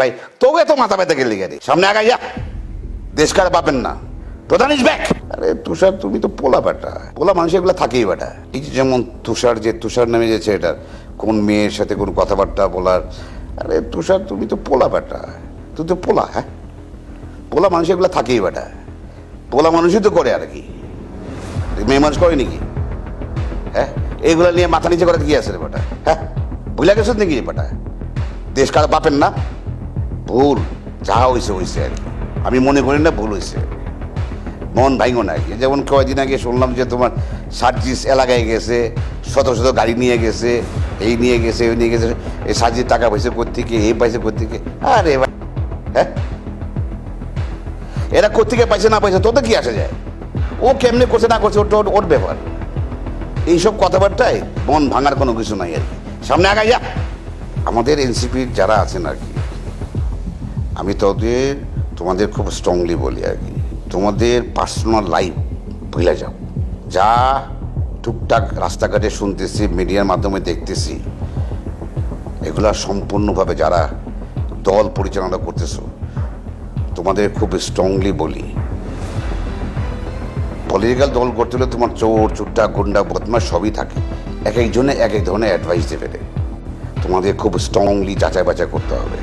ভাই তবে তো মাথা ব্যথা গেলে গেলে সামনে আগাই যা। দেশ কার পাবেন না। প্রধান ইজ ব্যাক। আরে তুষার, তুমি তো পোলা বেটা পোলা মানুষ এগুলো থাকেই বেটা এই যেমন তুষার, যে তুষার নামে গেছে এটা, কোন মেয়ের সাথে কোন কথাবার্তা বলার। আরে তুষার, তুমি তো পোলা বেটা তুই তো পোলা হ্যাঁ? পোলা মানুষ এগুলো থাকেই বেটা পোলা মানুষই তো করে আর কি। মেয়ে মানুষ করে নাকি? হ্যাঁ? এইগুলো নিয়ে মাথা নিচে করে কি আছে রে বেটা হ্যাঁ? বুঝলা গেছো নাকি বেটা দেশ কার বাপেন না? ভুল, যা হয়েছে হয়েছে। আর আমি মনে করি না ভুল হয়েছে। মন ভাঙো না যেমন কয়েকদিন আগে শুনলাম যে তোমার সার্জিস এলাকায় গেছে, শত শত গাড়ি নিয়ে গেছে, এই নিয়ে গেছে, ওই নিয়ে গেছে। এই সার্জির টাকা পয়সা কোথেকে এই পয়সা কোথেকে আরে হ্যাঁ? এরা কোথেকে পাইছে না পয়সা, তোদের কি আসে যায়? ও কেমনে করছে না করছে ওটা ওর ব্যাপার। এইসব কথাবার্তায় মন ভাঙার কোনো কিছু নাই আর কি। সামনে আগাই যা। আমাদের এনসিপির যারা আছেন আর কি আমি তোদের, তোমাদের খুব স্ট্রংলি বলি আর কি। তোমাদের পার্সোনাল লাইফ ভুলে যাও। যা টুকটাক রাস্তাঘাটে শুনতেছি মিডিয়ার মাধ্যমে দেখতেছি, এগুলা সম্পূর্ণভাবে যারা দল পরিচালনা করতেছো, তোমাদের খুব স্ট্রংলি বলি। পলিটিক্যাল দল করতে হলে তোমার চোর, চুট্টা, গুন্ডা বদমাস সবই থাকে। এক একজনে এক এক ধরনের অ্যাডভাইস দেবে। তোমাদের খুব স্ট্রংলি যাচাই বাছাই করতে হবে।